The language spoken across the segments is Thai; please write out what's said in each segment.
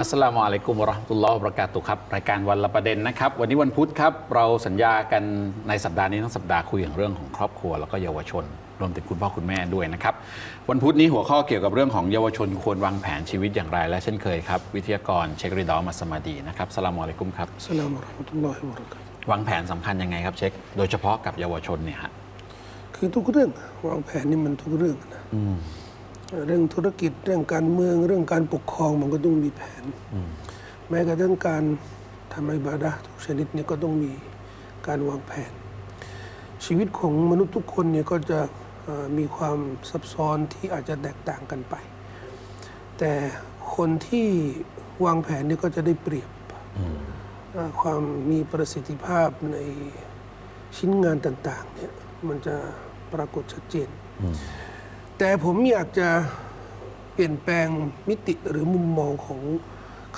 อัสสลามุอะลัยกุมวะเราะห์มะตุลลอฮ์วะบะเราะกาตุฮ์ครับ รายการวันละประเด็นนะครับ วันนี้วันพุธครับ เราสัญญากันในสัปดาห์นี้ทั้งสัปดาห์คุยถึงเรื่องของครอบครัวแล้วก็เยาวชน รวมถึงคุณพ่อคุณแม่ด้วยนะครับ วันพุธนี้หัวข้อเกี่ยวกับเรื่องของเยาวชนควรวางแผนชีวิตอย่างไร และเช่นเคยครับ วิทยากรเชคริดอมัสมาดีนะครับอัสสลามุอะลัยกุมครับ อัสสลามุอะลัยกุมวะเราะห์มะตุลลอฮิวะบะเราะกาตุฮ์วางแผนสำคัญยังไงครับเช็ค โดยเฉพาะกับเยาวชนเนี่ยฮะ คือทุกเรื่องวางแผนนี่มันทุกเรื่องนะเรื่องธุรกิจเรื่องการเมืองเรื่องการปกครองมันก็ต้องมีแผน แม้กระทั่งการทำอิบาดะห์ทุกชนิดเนี่ยก็ต้องมีการวางแผน ชีวิตของมนุษย์ทุกคนเนี่ยก็จะเอ่อมีความซับซ้อนที่อาจจะแตกต่างกันไป แต่คนที่วางแผนเนี่ยก็จะได้เปรียบเอ่อความมีประสิทธิภาพในชิ้นงานต่างๆเนี่ยมันจะ ปรากฏชัดเจน แต่ผมอยากจะเปลี่ยนแปลงมิติหรือมุมมองของ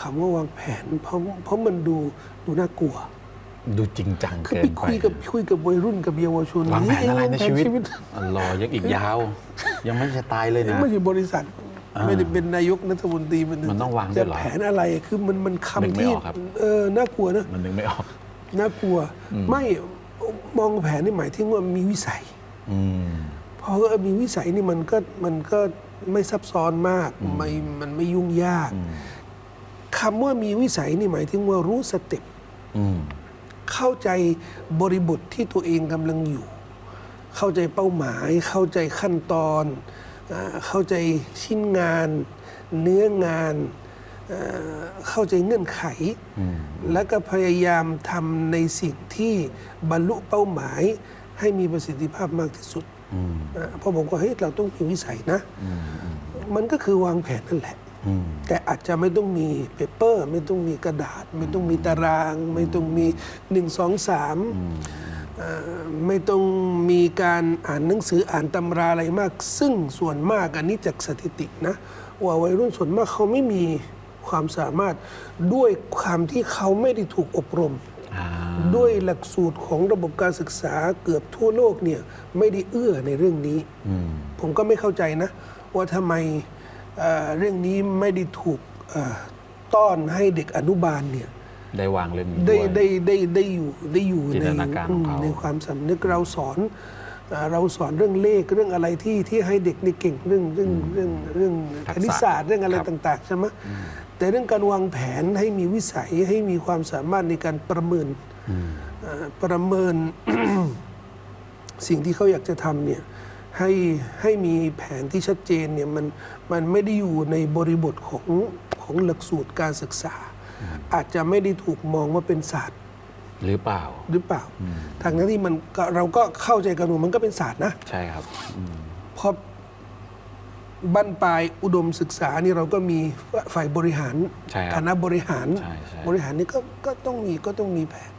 คำว่าวางแผน เพราะเพราะมันดูดูน่ากลัว ดูจริงจังคือเกิไปนไปคุยกับคุยกับวัยรุ่นกับเยาวชนวางแผนอะไรในเฮ้ยวางแผชีวิตอัลลอฮ์ยังอีกยาว ยังไม่จะตายเลยนะ ไม่ใช่บริษัท อ่าไม่ได้เป็นนายกรัฐมนตรีมันมันต้องวางด้จะวยเหรอแผนอะไรคือมันมันนึกคำไม่ที่ออกครับ เออน่ากลัวนะ มันนึกไม่ออก น่ากลัว ไม่มองแผนนี่หมายถึงว่ามีวิสัยอืม เพราะว่ามีวิสัยนี่มันก็มันก็ไม่ซับซ้อนมากไม่มันไม่ยุ่งยากคำว่ามีวิสัยนี่หมายถึงว่ารู้สเต็ปอืมเข้าใจบริบทที่ตัวเองกำลังอยู่ เข้าใจเป้าหมาย เข้าใจขั้นตอนอ่าเข้าใจชิ้นงาน เนื้องานเอ่อเข้าใจเงื่อนไข แล้วก็พยายามทำในสิ่งที่บรรลุเป้าหมาย ให้มีประสิทธิภาพมากที่สุดอ่าเพราะผมก็เฮ้ยเราต้องมีวิสัยนะ มันก็คือวางแผนนั่นแหละ แต่อาจจะไม่ต้องมีเปเปอร์ ไม่ต้องมีกระดาษ ไม่ต้องมีตาราง ไม่ต้องมีหนึ่งสองสามไม่ต้องมีการอ่านหนังสืออ่านตำราอะไรมาก ซึ่งส่วนมากอันนี้จากสถิตินะ ว่าวัยรุ่นส่วนมากเขาไม่มีความสามารถด้วยความที่เขาไม่ได้ถูกอบรมอ่า ด้วยหลักสูตรของระบบการศึกษาเกือบทั่วโลกเนี่ยไม่ได้เอื้อในเรื่องนี้ ผมก็ไม่เข้าใจนะ ว่าทำไมเอ่อเรื่องนี้ไม่ได้ถูกเอ่อต้อนให้เด็กอนุบาลเนี่ยได้วางเรื่องนี้ได้ด้วย ได้ได้ได้อยู่ได้อยู่จินในตนาการของเขา อืมในความสำนึกเราสอนเอ่อเราสอนเรื่องเลขเรื่องอะไรที่ที่ให้เด็กนี่เก่งเรื่องเรื่องเรื่องเรื่องทักคษะณิตศาสตร์เรื่องอะไรครับ ต่างๆใช่ไหมแต่เรื่องการวางแผนให้มีวิสัยให้มีความสามารถในการประเมินเอ่อ ประเมินสิ่งที่เขาอยากจะทำเนี่ยให้ให้มีแผนที่ชัดเจนเนี่ยมันมันไม่ได้อยู่ในบริบทของของหลักสูตรการศึกษา อาจจะไม่ได้ถูกมองว่าเป็นศาสตร์หรือเปล่าหรือเปล่า ทางนั้นที่มันก็เราก็เข้าใจกันว่ามันก็เป็นศาสตร์นะ ใช่ครับเพราะบั้นปลายอุดมศึกษานี่เราก็มีฝ่ายบริหารใช่ครับคณะบริหารใช่ใช่บริหารนี่ก็ก็ต้องมีก็ต้องมีแผน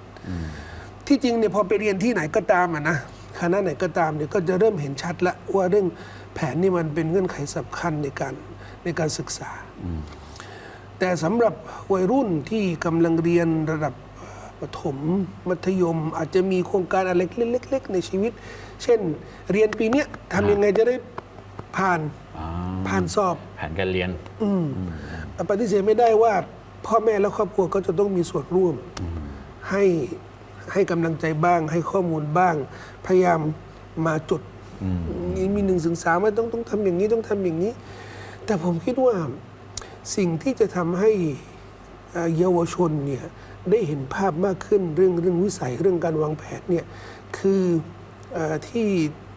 ที่จริงเนี่ยพอไปเรียนที่ไหนก็ตามอะนะคณะไหนก็ตามเนี่ยก็จะเริ่มเห็นชัดละว่าเรื่องแผนนี่มันเป็นเงื่อนไขสำคัญในการในการศึกษา แต่สำหรับวัยรุ่นที่กำลังเรียนระดับเอ่อประถมมัธยม อาจจะมีโครงการอะไรเล็ก ๆ ในชีวิต เช่น เรียนปีเนี้ยทำยังไงจะได้ผ่านอ่าผ่านสอบแผนการเรียนปฏิเสธไม่ได้ว่าพ่อแม่และครอบครัวก็จะต้องมีส่วนร่วม ให้ให้กำลังใจบ้าง ให้ข้อมูลบ้าง พยายามมาจดมีหนึ่งศึกษามว่าต้องต้องทำอย่างนี้ต้องทำอย่างนี้ แต่ผมคิดว่าสิ่งที่จะทำให้เอ่อเยาวชนเนี่ยได้เห็นภาพมากขึ้นเรื่องเรื่องวิสัยเรื่องการวางแผนเนี่ยคือเออที่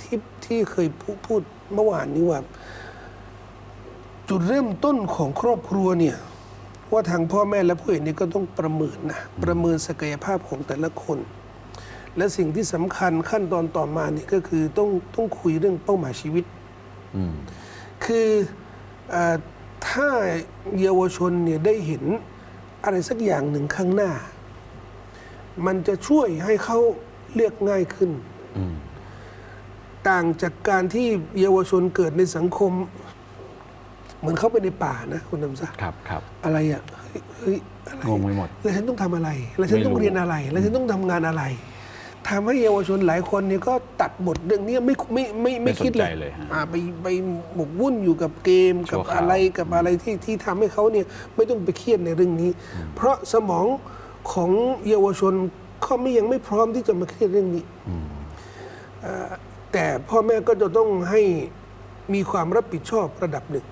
ที่ที่เคยพูดพูดเมื่อวานนี้ว่า จุดเริ่มต้นของครอบครัวเนี่ย ว่าทางพ่อแม่และผู้ใหญ่นี่ก็ต้องประเมินนะประเมินศักยภาพของแต่ละคน และสิ่งที่สำคัญขั้นตอนต่อมานี่ก็คือต้องต้องคุยเรื่องเป้าหมายชีวิตอืมคือเออถ้าเยาวชนเนี่ยได้เห็นอะไรสักอย่างหนึ่งข้างหน้า มันจะช่วยให้เขาเลือกง่ายขึ้นอืมต่างจากการที่เยาวชนเกิดในสังคม เหมือนเข้าไปในป่านะคุณนำซะครับครับอะไรอะเฮ้ยเฮ้ยอะไรงงไปหมดแล้วฉันต้องทำอะไร แล้วฉันต้องไม่รู้เรียนอะไร แล้วฉันต้องทำงานอะไรทำให้เยาวชนหลายคนเนี่ยก็ตัดบทเรื่องนี้ไม่ไม่ไม่ไม่ไม่สนคิดเลใจยเลยฮะอ่าไปไปหมกวุ่นอยู่กับเกมชั่กับวคราวอะไรกับอะไรที่ที่ทำให้เขาเนี่ยไม่ต้องไปเครียดในเรื่องนี้ เพราะสมองของเยาวชนเขาไม่ยังไม่พร้อมที่จะมาเครียดเรื่องนี้เอ่อแต่พ่อแม่ก็จะต้องให้มีความรับผิดชอบระดับหนึ่งเอ่อ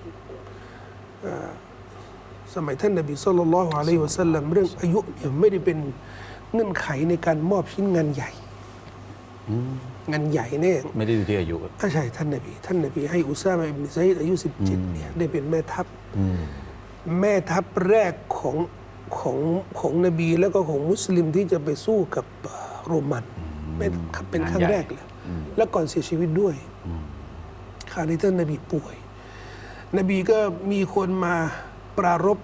สมัยท่านนบีสุลต่านละฮ์อะลัยฮิวะสัลลัมเรื่องอายุเนี่ยไม่ได้เป็นเงื่อนไขในการมอบชิ้นงานใหญ่งานใหญ่แน่ไม่ได้ดูที่อายุอะใช่ท่านนบีท่านนบีให้อุซามาอิบนไซด์อายุ 17เนี่ยได้เป็นแม่ทัพแม่ทัพแรกของของของนบีแล้วก็ของมุสลิมที่จะไปสู้กับเอ่อโรมันเป็นเป็นครั้งแรกเลย แล้วก่อนเสียชีวิตด้วยคราวนี้ท่านนบีป่วย นบีก็มีคนมาปรารบ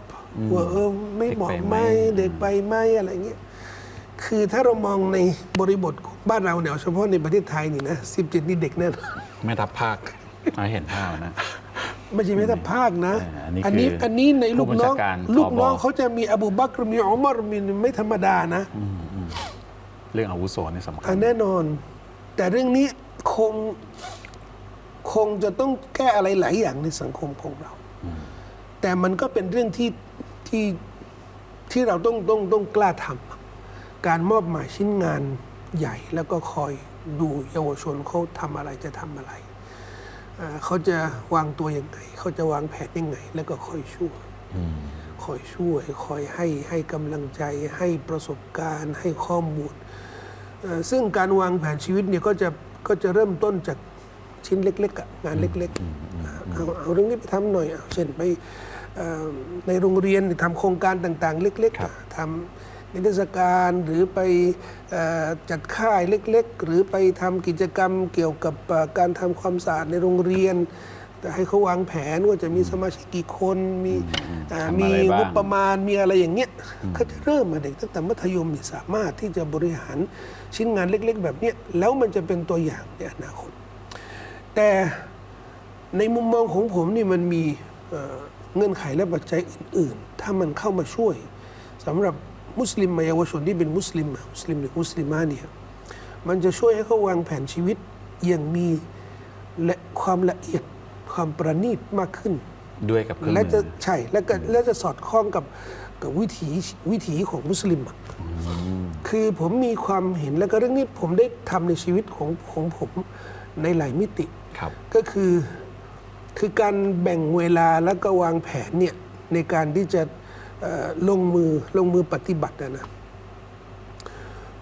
ว่าเออไม่เหมาะไหมเด็กไปไหมอะไรเงี้ยคือถ้าเรามองในบริบทของบ้านเราเนี่ยเอาเฉพาะในประเทศไทยนี่นะสิบเจ็ดนี่เด็กแน่นอนแม่ทัพภาคให้เห็นภาพนะไม่ใช่แม้แต่ภาคนะเอออัอันนนี้นี้คืออันนี้ในลูกน้องผู้บัญชาการลูกน้องผบเขาจะมีอบูบักรมีอุมารมีไม่ธรรมดานะเรื่องอาวุโสนี่สำคัอัญนแน่นอน แต่เรื่องนี้คง คงจะต้องแก้อะไรหลายอย่างในสังคมของเรา แต่มันก็เป็นเรื่องที่ที่ที่เราต้องต้องต้องกล้าทำการมอบหมายชิ้นงานใหญ่แล้วก็คอยดูเยาวชนเขาทำอะไรจะทำอะไรอ่าเขาจะวางตัวยังไง เขาจะวางแผนยังไง แล้วก็คอยช่วยคอยช่วยคอยให้ให้กำลังใจให้ประสบการณ์ ให้ข้อมูลเอ่อซึ่งการวางแผนชีวิตเนี่ยก็จะก็จะเริ่มต้นจาก ชิ้นเล็กๆอะงานเล็กๆอ่าเอาเอาเรื่องนี้ไปทำหน่อยเอาเช่นไปเอ่อในโรงเรียนทำโครงการต่างๆ เล็กครับๆทำนิทรรศการหรือไปเอ่อจัดค่ายเล็ก ๆ หรือไปทำกิจกรรมเกี่ยวกับเอ่อการทำความสะอาดในโรงเรียนแต่ให้เขาวางแผนว่าจะมีสมาชิกกี่คนมีอ่าทำมีอะไรบ้างงบประมาณมีอะไรอย่างเงี้ยเขาจะเริ่มมาเด็กตั้งแต่มัธยมเนี่ยสามารถที่จะบริหารชิ้นงานเล็ก ๆ แบบเนี้ยแล้วมันจะเป็นตัวอย่างในอนาคต แต่ในมุมมองของผมนี่มันมีเอ่อเงื่อนไขและปัจจัยอื่น ๆ ถ้ามันเข้ามาช่วยสำหรับมุสลิมเยาวชนที่เป็นมุสลิมมุสลิมหรือมุสลิมาเนี่ยมันจะช่วยให้เขาวางแผนชีวิตอย่างมีและความละเอียดความประณีตมากขึ้น ด้วยกับเครื่องและมืจะอใช่และก็และจะสอดคล้องกับกับวิถีวิถีของมุสลิมอะคือผมมีความเห็นแล้วก็เรื่องนี้ผมได้ทำในชีวิตของของผมในหลายมิติครับ ก็คือคือการแบ่งเวลาแล้วก็วางแผนเนี่ยในการที่จะเอ่อลงมือลงมือปฏิบัติอะนะ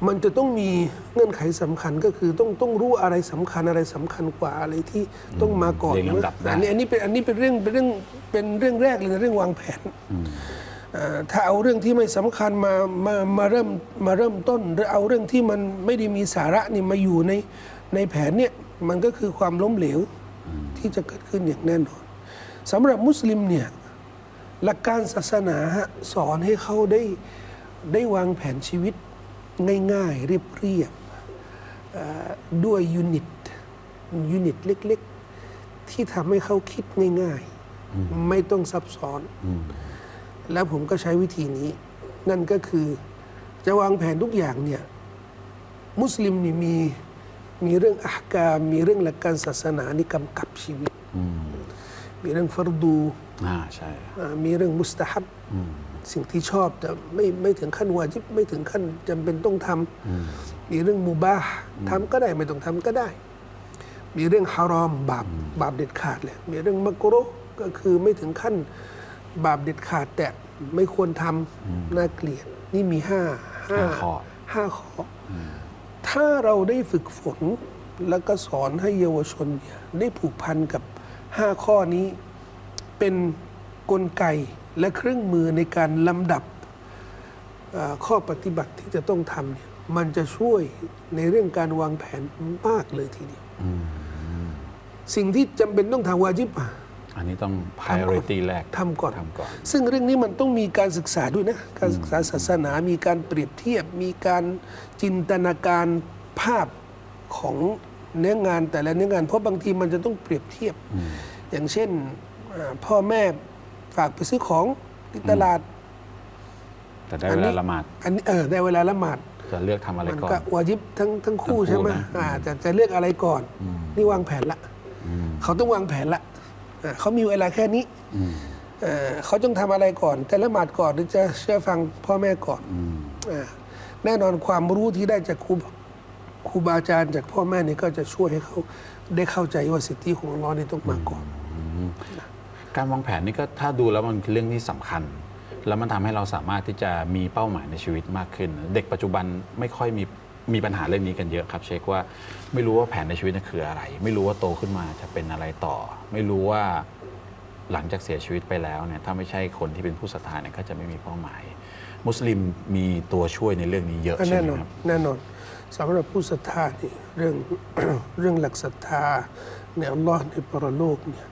มันจะต้องมีเงื่อนไขสำคัญก็คือต้องต้องรู้อะไรสำคัญอะไรสำคัญกว่าอะไรที่ต้องมาก่อนเรียงลำดับได้อันนี้อันนี้เป็นอันนี้เป็นเรื่องเป็นเรื่องเป็นเรื่องแรกเลยนะเรื่องวางแผนเอ่อถ้าเอาเรื่องที่ไม่สำคัญมามามาเริ่มมาเริ่มต้น หรือเอาเรื่องที่มันไม่ได้มีสาระนี่มาอยู่ในในแผนเนี่ย มันก็คือความล้มเหลวที่จะเกิดขึ้นอย่างแน่นอนสำหรับมุสลิมเนี่ยหลักการศาสนาฮะสอนให้เขาได้ได้วางแผนชีวิตง่ายๆ เรียบๆเอ่อด้วยยูนิตยูนิตเล็กๆ ที่ทำให้เขาคิดง่ายๆ ไม่ต้องซับซ้อน แล้วผมก็ใช้วิธีนี้ นั่นก็คือจะวางแผนทุกอย่างเนี่ย มุสลิมนี่มี มีเรื่องอักามมีเรื่องหลักการศาสนานี่กำกับชีวิต มีเรื่องฟารดูอ่าใช่อ่ามีเรื่องมุสตาฮับสิ่งที่ชอบแต่ไม่ไม่ถึงขั้นวาจิบไม่ถึงขั้นจำเป็นต้องทำมีเรื่องมูบาห์ทำก็ได้ไม่ต้องทำก็ได้ มีเรื่องฮารอมบาปบาปเด็ดขาดเลยมีเรื่องมักรุฮ์ก็คือไม่ถึงขั้นบาปเด็ดขาด แต่ไม่ควรทำน่าเกลียดนี่มีห้าห้าข้อห้าข้ออ ถ้าเราได้ฝึกฝนแล้วก็สอนให้เยาวชนเนี่ยได้ผูกพันกับห้าข้อนี้เป็นกลไกและเครื่องมือในการลำดับเอ่อข้อปฏิบัติที่จะต้องทำเนี่ยมันจะช่วยในเรื่องการวางแผนมากเลยทีเดียวสิ่งที่จำเป็นต้องทำวาจิบ อะอันนี้ต้อง priority แรกทำก่อน ทำก่อน ซึ่งเรื่องนี้มันต้องมีการศึกษาด้วยนะ การศึกษาศาสนา มีการเปรียบเทียบ มีการจินตนาการภาพของเนื้องานแต่ละเนื้องาน เพราะบางทีมันจะต้องเปรียบเทียบ อย่างเช่นอ่าพ่อแม่ฝากไปซื้อของที่ตลาด แต่ได้เวลาละหมาด อันนี้เออได้เวลาละหมาดจะเลือกทำอะไรมันก่อนก็วาจิบทั้งทั้งคู่ทั้งคู่ใช่ไหมนะอ่าจะจะเลือกอะไรก่อน นี่วางแผนละอืมเขาต้องวางแผนละ อ่าเขามีเวลาแค่นี้อืมเอ่อเขาต้องทำอะไรก่อน จะละหมาดก่อนหรือจะเชื่อฟังพ่อแม่ก่อนอืมอ่าแน่นอนความรู้ที่ได้จากครูครูบาอาจารย์จากพ่อแม่นี่ก็จะช่วยให้เขาได้เข้าใจว่าสิทธิของอัลเลอฮ์นี่ต้องมาก่อน การวางแผนนี่ก็ถ้าดูแล้วมันคือเรื่องที่สำคัญ แล้วมันทำให้เราสามารถที่จะมีเป้าหมายในชีวิตมากขึ้น เด็กปัจจุบันไม่ค่อยมี มีปัญหาเรื่องนี้กันเยอะครับ เช็คว่าไม่รู้ว่าแผนในชีวิตนั้นคืออะไร ไม่รู้ว่าโตขึ้นมาจะเป็นอะไรต่อ ไม่รู้ว่าหลังจากเสียชีวิตไปแล้วเนี่ยถ้าไม่ใช่คนที่เป็นผู้ศรัทธาเนี่ยก็จะไม่มีเป้าหมาย มุสลิมมีตัวช่วยในเรื่องนี้เยอะใช่แน่ไหมนอนครับ แน่นอนสำหรับผู้ศรัทธานี่เรื่อง เรื่องหลักศรัทธาในอัลลอฮ์ในปรโลกเนี่ย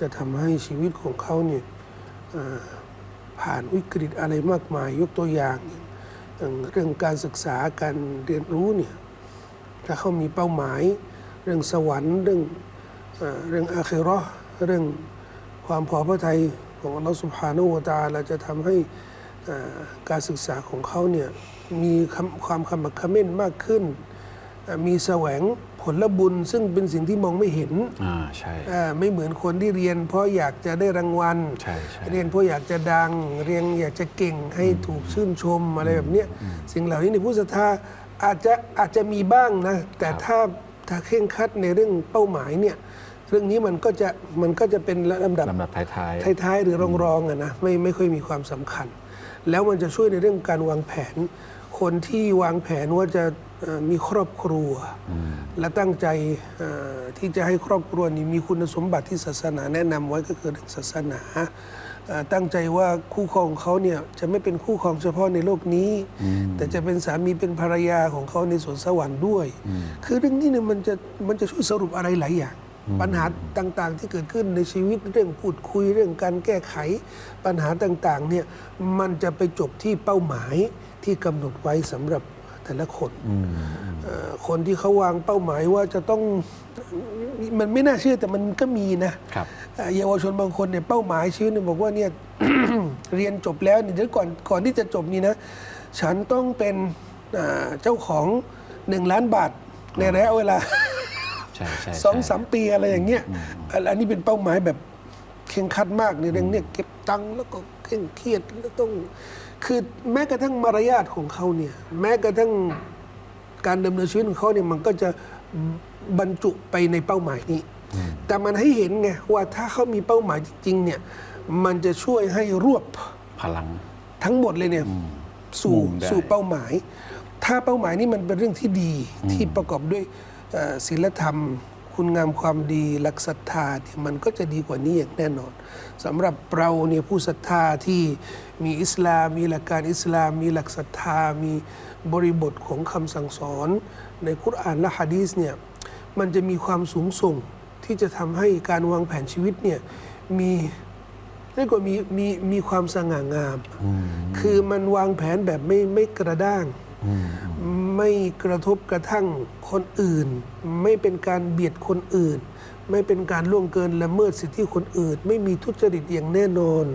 จะทำให้ชีวิตของเขาเนี่ยเอ่อผ่านวิกฤตอะไรมากมายยกตัวอย่างอย่างอย่าง เรื่องการศึกษาการเรียนรู้เนี่ยถ้าเขามีเป้าหมาย เรื่องสวรรค์เรื่องเรื่องอาคิเรอเรื่องความพอพระทัยของอัลลอฮฺสุบฮานุวตาเราจะทำให้การศึกษาของเขาเนี่ยมีความขมักเขม้นมากขึ้น มีแสวง ผลบุญซึ่งเป็นสิ่งที่มองไม่เห็นอ่าใช่เอ่อไม่เหมือนคนที่เรียน เพราะอยากจะได้รางวัล ใช่ใช่ เรียนเพราะอยากจะดัง เรียนอยากจะเก่งให้ถูกชื่นชมอะไรแบบเนี้ยสิ่งเหล่านี้ในผู้ศรัทธาอาจจะอาจจะมีบ้างนะ แต่ถ้าถ้าเคร่งครัดในเรื่องเป้าหมายเนี่ยเรื่องนี้มันก็จะมันก็จะเป็นลำดับลำดับท้ายท้ายๆ หรือรองๆอะนะไม่ไม่ค่อยมีความสำคัญ แล้วมันจะช่วยในเรื่องการวางแผน คนที่วางแผนว่าจะเอ่อ มีครอบครัว และตั้งใจเอ่อที่จะให้ครอบครัวนี้มีคุณสมบัติที่ศาสนาแนะนำไว้ก็คือเรื่องศาสนาเอ่อตั้งใจว่าคู่ครองของเขาเนี่ยจะไม่เป็นคู่ครองเฉพาะในโลกนี้ แต่จะเป็นสามีเป็นภรรยาของเขาในสวนสวรรค์ด้วย คือเรื่องนี้เนี่ยมันจะมันจะช่วยสรุปอะไรหลายอย่างปัญหาต่างๆ ที่เกิดขึ้นในชีวิตเรื่องพูดคุยเรื่องการแก้ไข ปัญหาต่างๆเนี่ยมันจะไปจบที่เป้าหมายที่กำหนดไว้สำหรับ แต่ละคนๆอืมเอ่อคนที่เขาวางเป้าหมายว่าจะต้องมันไม่น่าเชื่อแต่มันก็มีนะครับเอ่อเยาวชนบางคนเนี่ยเป้าหมายชีวิตเนี่ยบอกว่าเนี่ยเรียนจบแล้วเนี่ยเดี๋ยวก่อนก่อนที่จะจบนี่นะ ฉันต้องเป็นอ่าเจ้าของหนึ่งล้านบาทในระยะเวลาใช่ใช่สองใช่สามปีอะไรอย่างเงี้ยอันอันนี้เป็นเป้าหมายแบบเคร่งครัดมากในเรื่องเนี้ยเก็บตังค์แล้วก็เคร่งเครียดแล้วต้อง คือแม้กระทั่งมารยาทของเขาเนี่ยแม้กระทั่งการดำเนินชีวิตของเขาเนี่ยมันก็จะบรรจุไปในเป้าหมายนี้ แต่มันให้เห็นไงว่าถ้าเขามีเป้าหมายจริง ๆ เนี่ยมันจะช่วยให้รวบพลัง ทั้งหมดเลยเนี่ยสู่มุ่งได้สู่เป้าหมาย ถ้าเป้าหมายนี้มันเป็นเรื่องที่ดีที่ประกอบด้วยเอ่อศีลธรรม คุณงามความดีหลักศรัทธาเนี่ยมันก็จะดีกว่านี้อย่างแน่นอนสำหรับเราเนี่ยผู้ศรัทธาที่มีอิสลาม มีหลักการอิสลาม มีหลักศรัทธา มีบริบทของคำสั่งสอน ในคุรานและฮะดีษเนี่ยมันจะมีความสูงส่งที่จะทำให้การวางแผนชีวิตเนี่ยมีเรียกว่ามีมีมีความสง่างาม คือมันวางแผนแบบไม่ไม่กระด้าง ไม่กระทบกระทั่งคนอื่น ไม่เป็นการเบียดคนอื่น ไม่เป็นการล่วงเกินละเมิดสิทธิคนอื่น ไม่มีทุจริตอย่างแน่นอน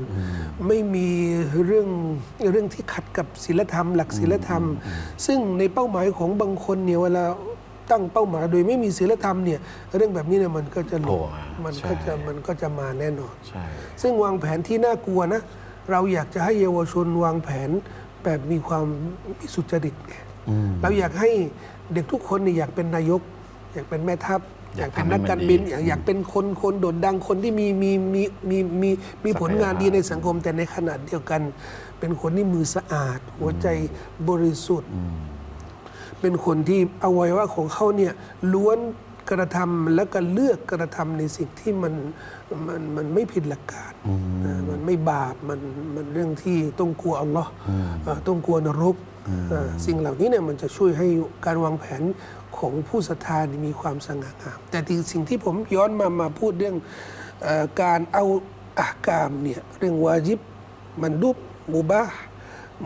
ไม่มีเรื่องเรื่องที่ขัดกับศีลธรรม หลักศีลธรรม ซึ่งในเป้าหมายของบางคนเนี่ยเวลาตั้งเป้าหมายโดยไม่มีศีลธรรมเนี่ยเรื่องแบบนี้เนี่ยมันก็จะหลโผล่งมามันใช่ก็จะมันก็จะมาแน่นอนใช่ซึ่งวางแผนที่น่ากลัวนะเราอยากจะให้เยาวชนวางแผนแบบมีความมีสุจริตไง เราอยากให้เด็กทุกคนเนี่ยอยากเป็นนายก อยากเป็นแม่ทัพ อยากกอายทำเป็นให้นักมันการบินดีอยากอยากเป็นคนคนโด่งดังคนที่มีมีมีมีมีมีผลงานดีในสังคมแต่ในขณะเดียวกัน เป็นคนที่มือสะอาด หัวใจบริสุทธิ์ เป็นคนที่อวัยวะของเขาเนี่ยล้วนกระทำและก็เลือกกระทำในสิ่งที่มันมันมันไม่ผิดหลักการอ่ามันไม่บาปมันมันเรื่องที่ต้องกลัวอัลลอฮ์อ่าต้องกลัวนรกอ่า สิ่งเหล่านี้เนี่ยมันจะช่วยให้การวางแผนของผู้ศรัทธานี่มีความสง่างาม แต่ที่สิ่งที่ผมย้อนมามาพูดเรื่องเออการเอาอาหกามเนี่ยเรื่องวาจิบมันดุบมุบาห์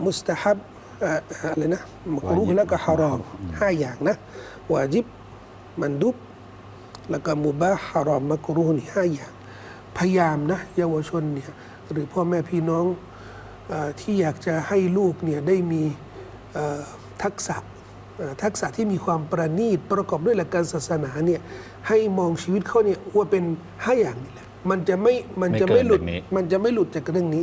มุสตะฮับเอ่ออะไรนะมักรุฮ์แล้วก็ฮารอมห้าอย่างนะวาจิบมันดุบแล้วก็มุบาห์ฮารอมมักรุฮ์นี่ห้าอย่าง พยายามนะเยาวชนเนี่ยหรือพ่อแม่พี่น้องเออที่อยากจะให้ลูกเนี่ยได้มีเอ่อ ทักษะเอ่อทักษะที่มีความประณีตประกอบด้วยหลักการศาสนาเนี่ยให้มองชีวิตเขาเนี่ยว่าเป็นห้าอย่างนี่แหละมันจะไม่มันจะไม่หลุดไม่เกินเรื่องนี้มันจะไม่หลุดจากเรื่องนี้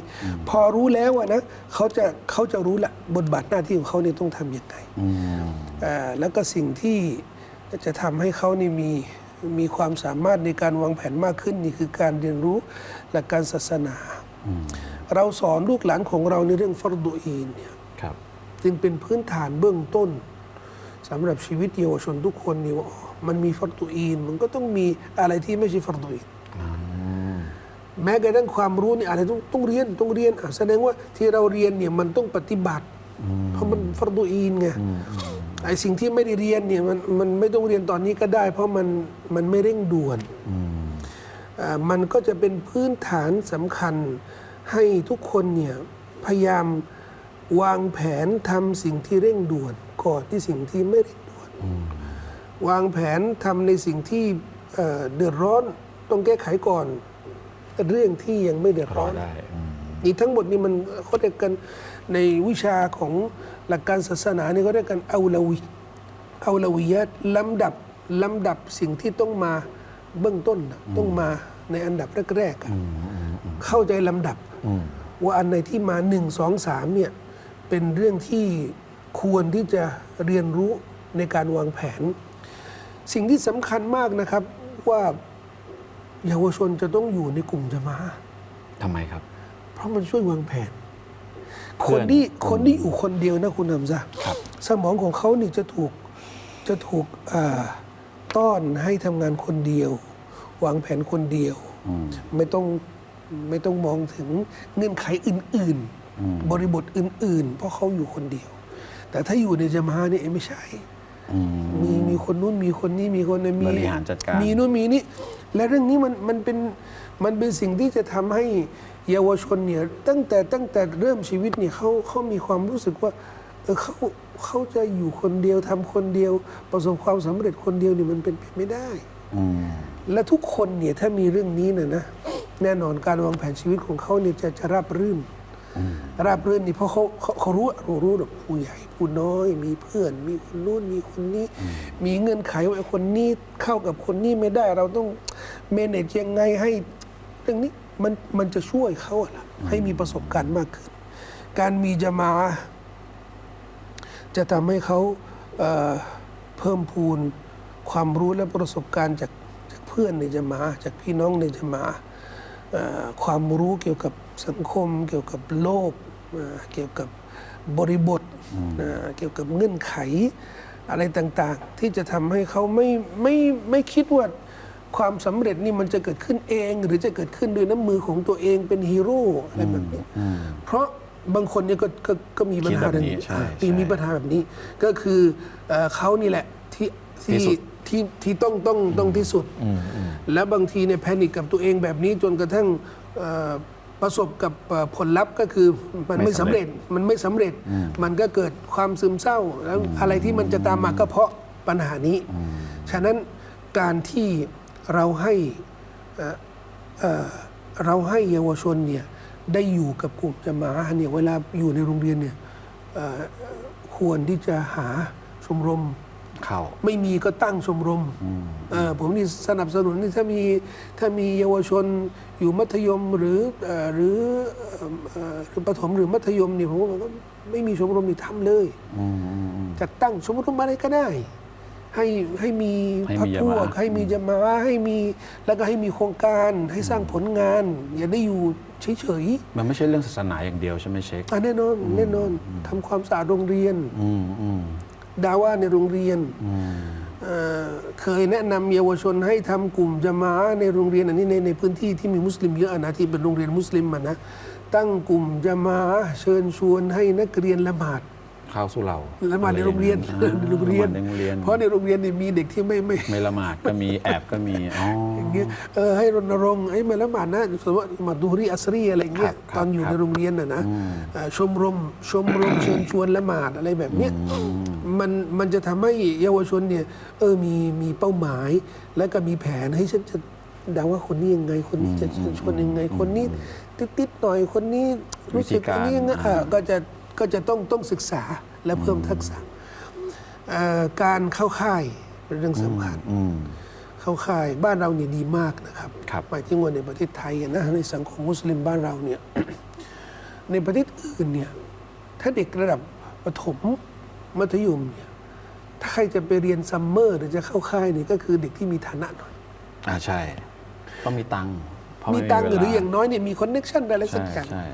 พอรู้แล้วอะนะเขาจะเขาจะรู้ละบทบาทหน้าที่ของเขาเนี่ยต้องทำยังไงอืมอ่าแล้วก็สิ่งที่จะทำให้เขานี่มีมีความสามารถในการวางแผนมากขึ้นนี่คือการเรียนรู้หลักการศาสนา เราสอนลูกหลานของเราในเรื่องฟัรดูอีนเนี่ยครับ จึงเป็นพื้นฐานเบื้องต้นสำหรับชีวิตเยาวชนทุกคนนี่ว่ามันมีฟัรดูอีน มันก็ต้องมีอะไรที่ไม่ใช่ฟัรดูอีนแม้กระทั่งความรู้นี่อะไรต้องต้องเรียนต้องเรียนแสดงว่าที่เราเรียนเนี่ยมันต้องปฏิบัติ เพราะมันฟัรดูอีนไงไอสิ่งที่ไม่ได้เรียนเนี่ยมันมันไม่ต้องเรียนตอนนี้ก็ได้ เพราะมันมันไม่เร่งด่วนมันก็จะเป็นพื้นฐานสำคัญให้ทุกคนเนี่ยพยายาม วางแผนทำสิ่งที่เร่งด่วนก่อนที่สิ่งที่ไม่เร่งด่วน วางแผนทำในสิ่งที่เอ่อเดือดร้อนต้องแก้ไขก่อนเรื่องที่ยังไม่เดือดรร้ออนได้อืมนี่ทั้งหมดนี่มันเขาเรียกกันในวิชาของหลักการศาสนานี่เขาเรียกกันเอาลาวิเอาลาวิยัตลำดับลำดับสิ่งที่ต้องมาเบื้องต้นน่ะต้องมาในอันดับแรกๆอะเข้าใจลำดับอืมว่าอันไหนที่มาหนึ่งสองสามเนี่ย เป็นเรื่องที่ควรที่จะเรียนรู้ในการวางแผน สิ่งที่สำคัญมากนะครับว่าเยาวชนจะต้องอยู่ในกลุ่มจะมาอะห์ทำไมครับ เพราะมันช่วยวางแผนเพื่คอนนที่คนที่อยู่คนเดียวนะคุณนำซะครับสมองของเขานี่จะถูกจะถูกอ่าต้อนให้ทำงานคนเดียว วางแผนคนเดียวอืมไม่ต้องไม่ต้องมองถึงเงื่อนไขอื่นอืมๆ บริบทอื่น ๆ เพราะเขาอยู่คนเดียว แต่ถ้าอยู่ในจามาเนี่ยไม่ใช่อืมมีมีคนนู้นมีคนนี้มีคนนั้นมีบริหารจัดการมีนู้นมีนี่และเรื่องนี้มันมันเป็นมันเป็นสิ่งที่จะทำให้เยาวชนเนี่ยตั้งแต่ตั้งแต่เริ่มชีวิตเนี่ยเขาเขามีความรู้สึกว่าเออเขาเขาจะอยู่คนเดียวทำคนเดียว ประสบความสำเร็จคนเดียวเนี่ยมันเป็นไปไม่ได้อืมและทุกคนเนี่ยถ้ามีเรื่องนี้เนี่ยนะแน่นอนการวางแผนชีวิตของเขาเนี่ยจะจะราบรื่น ราบรื่นนี่เพราะเขาเขาเขารู้รู้รู้แบบผู้ใหญ่ผู้น้อย มีเพื่อน มีคนนู้นมีคนนี้ มีเงื่อนไขว่าไอ้คนนี้เข้ากับคนนี้ไม่ได้ เราต้องเมเนจยังไงให้เรื่องนี้มันมันจะช่วยเขาอะล่ะให้มีประสบการณ์มากขึ้น การมีจะมาอะห์จะทำให้เขาเอ่อเพิ่มพูนความรู้และประสบการณ์จากจากเพื่อนในจะมาอะห์จากพี่น้องในจะมาอะห์เอ่อความรู้เกี่ยวกับ สังคม เกี่ยวกับโลกเอ่อเกี่ยวกับบริบทเอ่อเกี่ยวกับเงื่อนไขอะไรต่างๆ ที่จะทำให้เขาไม่ไม่ไม่คิดว่าความสำเร็จนี่มันจะเกิดขึ้นเอง หรือจะเกิดขึ้นด้วยน้ำมือของตัวเองเป็นฮีโร่อะไรแบบนี้เพราะบางคนเนี่ยก็ก็ก็มีปัญหาคิดแบบนี้นี้ใช่อ่าใช่มีปัญหาแบบนี้ ก็คือเอ่อเขานี่แหละที่ที่ที่สุดที่ที่ต้องต้องต้องที่สุด แล้วบางทีเนี่ยแพนิคกับตัวเองแบบนี้จนกระทั่งเอ่อ ประสบกับเอ่อผลลัพธ์ก็คือมันไม่ไม่สำสำเร็เร็จจมันไม่สำเร็จ มันก็เกิดความซึมเศร้าแล้วอะไรที่มันจะตามมาก็เพราะปัญหานี้ ฉะนั้นการที่เราให้เอ่อเอ่อเราให้เยาวชนเนี่ยได้อยู่กับกลุ่มจะมาอะห์เนี่ยเวลาอยู่ในโรงเรียนเนี่ยเอ่อควรที่จะหาชมรม เข้า ไม่มีก็ตั้งชมรมเอ่อผมนี่สนับสนุนนี่ถ้ามีถ้ามีเยาวชนอยู่มัธยมหรือเอ่อหรือเอ่อเอ่อหรือประถมหรือมัธยมเนี่ยผมว่าก็ไม่มีชมรมนี่ทำเลย อืมอืมอืม จัดตั้งชมรมอะไรก็ได้ ให้ให้มีให้พัมีกพวกยะมา ให้มีจะมาให้มีแล้วก็ให้มีโครงการให้สร้างผลงาน อย่าได้อยู่เฉยมันไม่ใช่เรื่องศาสนาอย่างเดียวใช่ไหมเชคๆอะแน่นอนแน่นอนทำความสะอาดโรงเรียน อืมอืม ดาว่าในโรงเรียนอืมเอ่อเคยแนะนำเยาวชนให้ทำกลุ่มจะมาในโรงเรียนอันนี้ในในพื้นที่ที่มีมุสลิมเยอะนะที่เป็นโรงเรียนมุสลิมอะนะตั้งกลุ่มจะมาเชิญชวนให้นักเรียนละหมาด เข้าสู่เราละหมาดในโรงเรียนอ่าในโรงเรียน ละหมาดในโรงเรียน เพราะในโรงเรียนเนี่ยมีเด็กที่ไม่ไม่ไม่ละหมาดก็มีแอบก็มีอ๋ออย่างเงี้ยเออให้รณรงค์ไอ้มาละหมาดนะสมมติว่าละหมาดดูฮรีอัสรีอะไรเงี้ยครับครับตอนอยู่ครับในโรงเรียนน่ะนะเอ่อชมรมชมรมเชิญชวนละหมาดอะไรแบบเนี้ยมันมันจะทำให้เยาวชนเนี่ยเออมีมีเป้าหมาย แล้วก็มีแผนให้ฉันจะเดาว่าคนนี้ยังไงคนนี้จะเชิญชวนยังไงคนนี้ติดๆหน่อยคนนี้รู้สึกวิธีการอันนี้ยังไงอะก็จะ ก็จะต้องต้องศึกษาและเพิ่มทักษะเอ่อการเข้าค่ายเป็นเรื่องสำคัญอืมเข้าค่ายบ้านเราเนี่ยดีมากนะครับครับหมายถึงว่าในประเทศไทยอะนะในสังคมมุสลิมบ้านเราเนี่ยในประเทศอื่นเนี่ยถ้าเด็กระดับประถมมัธยมเนี่ยถ้าใครจะไปเรียนซัมเมอร์หรือจะเข้าค่ายเนี่ยก็คือเด็กที่มีฐานะหน่อยอ่าใช่ ต้องมีตังค์เพราะมีไตังค์เวหลรืออย่างน้อยเนี่ยมีคอนเน็ชันอะไรสัใช่กอย่างใช่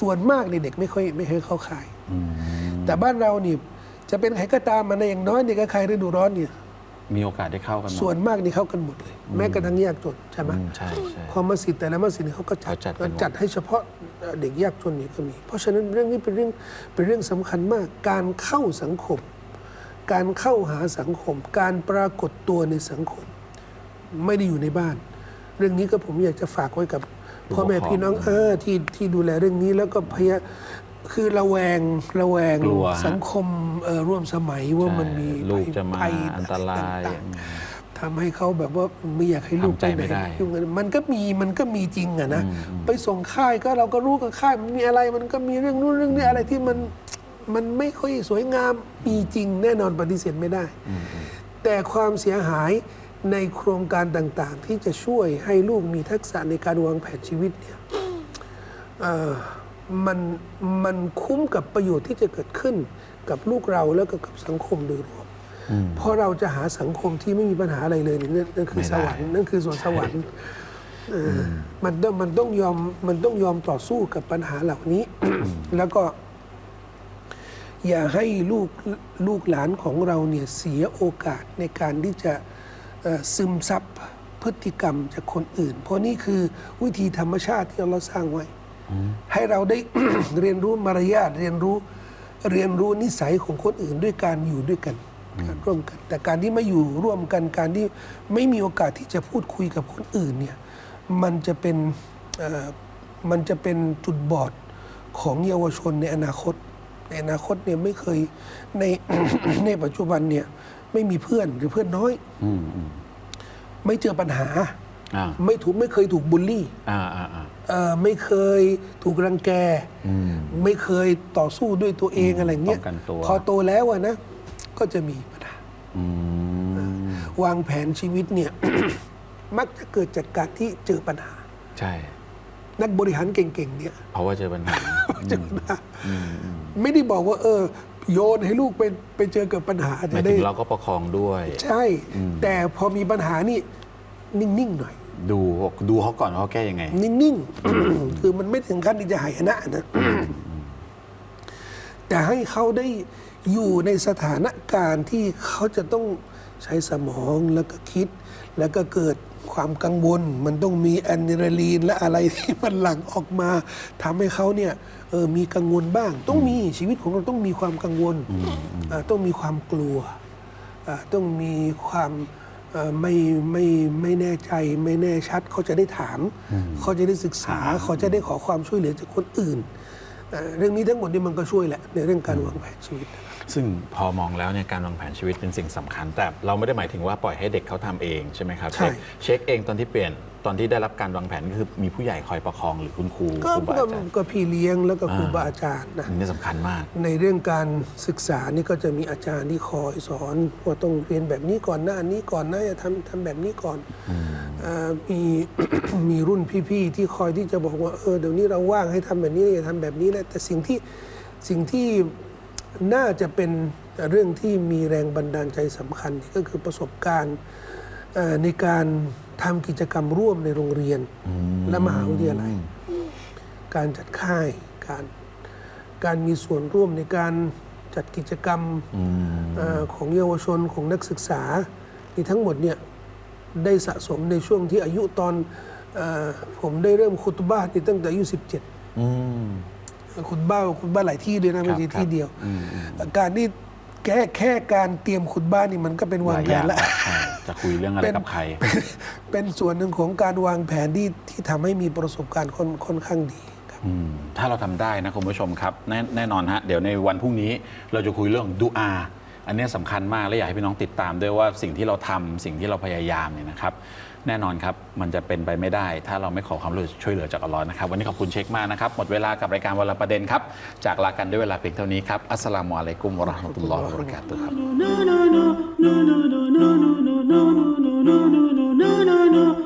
ส่วนมากเนี่ยเด็กไม่ค่อยไม่เคยเข้าค่ายอืมแต่บ้านเรานี่จะเป็นใครก็ตามมาในอย่างน้อยเนี่ยก็ใครฤดูร้อนเนี่ยมีโอกาสได้เข้ากันหมดส่วนมากนี่เข้ากันหมดเลย แม้กระทั่งยากจนใช่ไหมอืมใช่ใช่พอมัสยิดแต่ละมัสยิดเนี่ยเขาก็จัดเขาจัดกันหมดจัดให้เฉพาะเด็กยากจนนี่ก็มี เพราะฉะนั้นเรื่องนี้เป็นเรื่องเป็นเรื่องสำคัญมาก การเข้าสังคม การเข้าหาสังคม การปรากฏตัวในสังคม ไม่ได้อยู่ในบ้าน เรื่องนี้ก็ผมอยากจะฝากไว้กับ พ่อแม่พี่น้องเออที่ที่ดูแลเรื่องนี้แล้วก็พยายามคือระแวงระแวงกลัวฮะสังคมเอ่อร่วมสมัยว่ามันมีใช่ลูกจะมาภัยอันตรายต่างๆทำให้เขาแบบว่าไม่อยากให้ลูกทำใจไปไหนไม่ได้ยุ่งกันมันก็มีมันก็มีจริงอะนะไปส่งค่ายก็เราก็รู้กับค่ายมันมีอะไรมันก็มีเรื่องนู้นเรื่องนี้อะไรที่มันมันไม่ค่อยสวยงามมีจริงแน่นอนปฏิเสธไม่ได้ แต่ความเสียหาย ในโครงการต่างๆ ที่จะช่วยให้ลูกมีทักษะในการวางแผนชีวิตเนี่ยเอ่อมันมันคุ้มกับประโยชน์ที่จะเกิดขึ้นกับลูกเราแล้วก็กับสังคมโดยรวมเพราะเราจะหาสังคมที่ไม่มีปัญหาอะไรเลยนี่นั่นนั่นคือไม่สได้วรรค์นั่นคือสวนสวรรค์เอออมันต้องมันต้องยอมมันต้องยอมต่อสู้กับปัญหาเหล่านี้ แล้วก็ อย่าให้ลูกลูกหลานของเราเนี่ยเสียโอกาสในการที่จะเอ่อ ซึมซับพฤติกรรมจากคนอื่น เพราะนี่คือวิธีธรรมชาติที่เราสร้างไว้ ให้เราได้ เรียนรู้มารยาทเรียนรู้เรียนรู้นิสัยของคนอื่นด้วยการอยู่ด้วยกันการร่วมกัน แต่การที่ไม่อยู่ร่วมกันการที่ไม่มีโอกาสที่จะพูดคุยกับคนอื่นเนี่ยมันจะเป็นเอ่อมันจะเป็นจุดบอดของเยาวชนในอนาคต ในอนาคตเนี่ยไม่เคยในในปัจจุบันเนี่ย ไม่มีเพื่อนหรือเพื่อนน้อย อืมอืมไม่เจอปัญหา อ่าไม่ถูกไม่เคยถูกบูลลี่อ่าอ่าอ่าเอ่อไม่เคยถูกรังแก อืม ไม่เคยต่อสู้ด้วยตัวเองอะไรเงี้ยป้องกันตัว พอโตแล้วอะนะ ก็จะมีปัญหา อืมวางแผนชีวิตเนี่ย มักจะเกิดจากการที่เจอปัญหา ใช่ นักบริหารเก่งๆเนี่ย เพราะว่าเจอปัญหา เจอปัญหาไม่ได้บอกว่า เออ โยนให้ลูกไปไปเจอกับปัญหาหมาจะยได้ ถึงเราก็ประคองด้วย ใช่ แต่พอมีปัญหานี่นิ่งๆหน่อย ดูดูเขาก่อนว่าเขาแก้ยังไง นิ่งๆ คือมันไม่ถึงขั้นที่จะหายนะนะ แต่ให้เขาได้อยู่ในสถานการณ์ที่เขาจะต้องใช้สมองแล้วก็คิด แล้วก็เกิด ความกังวล มันต้องมีแอนนิราลีนและอะไรที่มันหลั่งออกมาทำให้เขาเนี่ยเออมีกังวลบ้าง ต้องมีชีวิตของเราต้องมีความกังวลอ่าต้องมีความกลัวอ่าต้องมีความเอ่อไม่ไม่ไม่แน่ใจไม่แน่ชัด เขาจะได้ถาม เขาจะได้ศึกษา เขาจะได้ขอความช่วยเหลือจากคนอื่นเอ่อเรื่องนี้ทั้งหมดนี่มันก็ช่วยแหละในเรื่องการวางแผนชีวิต ซึ่งพอมองแล้วเนี่ยการวางแผนชีวิตเป็นสิ่งสำคัญ แต่เราไม่ได้หมายถึงว่าปล่อยให้เด็กเขาทำเองใช่ไหมครับใช่เช็คเช็คเองตอนที่เปลี่ยนตอนที่ได้รับการวางแผนก็คือมีผู้ใหญ่คอยประคองหรือคุณครูก็ครูบาก็อาจารย์ก็พี่เลี้ยงแล้วก็ครูอ่าบาอาจารย์นะอันนี่สำคัญมาก ในเรื่องการศึกษานี่ก็จะมีอาจารย์ที่คอยสอนว่าต้องเรียนแบบนี้ก่อนหน้านี้ก่อนนะอย่าทำทำแบบนี้ก่อนเออมีมีรุ่นพี่ๆที่คอยที่จะบอกว่าเออเดี๋ยวนี้เราว่างให้ทำแบบนี้อย่าทำแบบนี้นะแต่สิ่งที่สิ่งที่ น่าจะเป็นเรื่องที่มีแรงบันดาลใจสำคัญก็คือประสบการณ์เอ่อในการทำกิจกรรมร่วมในโรงเรียน และมหาวิทยาลัย การจัดค่ายการการมีส่วนร่วมในการจัดกิจกรรมเออของเยาวชนของนักศึกษานี่ทั้งหมดเนี่ยได้สะสมในช่วงที่อายุตอนเออผมได้เริ่มคุตบ้าห์นี่ตั้งแต่อายุ 17 อืมคุตบ้าห์คุตบ้าห์หลายที่ด้วยนะไม่ใช่ครับที่เดียว การที่แค่แค่การเตรียมคุตบ้าห์นี่มันก็เป็นวางแผนแล้วหลายอย่างใช่จะคุยเรื่องอะไรกับใคร เป็นส่วนหนึ่งของการวางแผนที่ที่ทำให้มีประสบการณ์ค่อนค่อนข้างดีครับอืมถ้าเราทำได้นะคุณผู้ชมครับแน่แน่นอนฮะเดี๋ยวในวันพรุ่งนี้เราจะคุยเรื่องดูอา อันเนี้ยสำคัญมากและอยากให้พี่น้องติดตามด้วยว่าสิ่งที่เราทำสิ่งที่เราพยายามเนี่ยนะครับ แน่นอนครับ มันจะเป็นไปไม่ได้ ถ้าเราไม่ขอความช่วยเหลือจากอัลลอฮ์นะครับ วันนี้ขอบคุณเช็คมากนะครับ หมดเวลากับรายการวันละประเด็นครับ จากลากันด้วยเวลาเพียงเท่านี้ครับ อัสสลามุอะลัยกุมวะราะห์มะตุลลอฮ์วะบะเราะกาตุฮ์ครับ